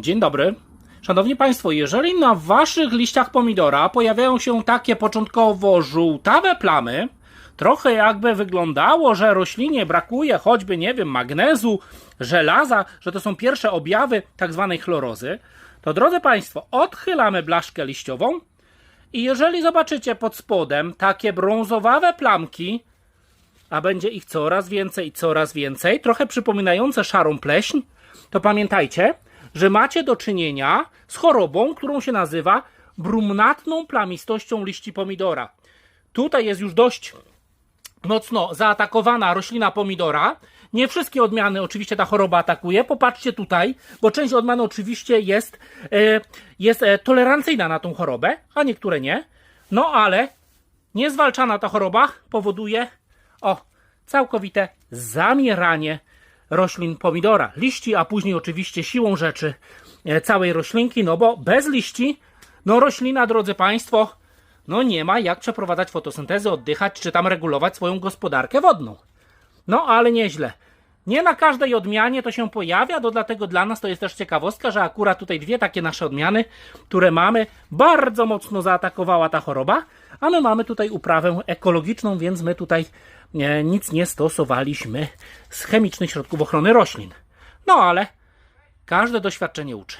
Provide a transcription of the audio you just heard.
Dzień dobry. Szanowni Państwo, jeżeli na Waszych liściach pomidora pojawiają się takie początkowo żółtawe plamy, trochę jakby wyglądało, że roślinie brakuje choćby, nie wiem, magnezu, żelaza, że to są pierwsze objawy tak zwanej chlorozy, to drodzy Państwo, odchylamy blaszkę liściową i jeżeli zobaczycie pod spodem takie brązowawe plamki, a będzie ich coraz więcej i coraz więcej, trochę przypominające szarą pleśń, to pamiętajcie, że macie do czynienia z chorobą, którą się nazywa brunatną plamistością liści pomidora. Tutaj jest już dość mocno zaatakowana roślina pomidora. Nie wszystkie odmiany oczywiście ta choroba atakuje. Popatrzcie tutaj, bo część odmian oczywiście jest, e, jest e, tolerancyjna na tą chorobę, a niektóre nie. No ale niezwalczana ta choroba powoduje o całkowite zamieranie roślin pomidora, liści, a później oczywiście siłą rzeczy e, całej roślinki, no bo bez liści, no roślina, drodzy Państwo, no nie ma jak przeprowadzać fotosyntezy, oddychać, czy tam regulować swoją gospodarkę wodną. No ale nieźle. Nie na każdej odmianie to się pojawia, to dlatego dla nas to jest też ciekawostka, że akurat tutaj dwie takie nasze odmiany, które mamy, bardzo mocno zaatakowała ta choroba, a my mamy tutaj uprawę ekologiczną, więc my tutaj nic nie stosowaliśmy z chemicznych środków ochrony roślin. No ale każde doświadczenie uczy.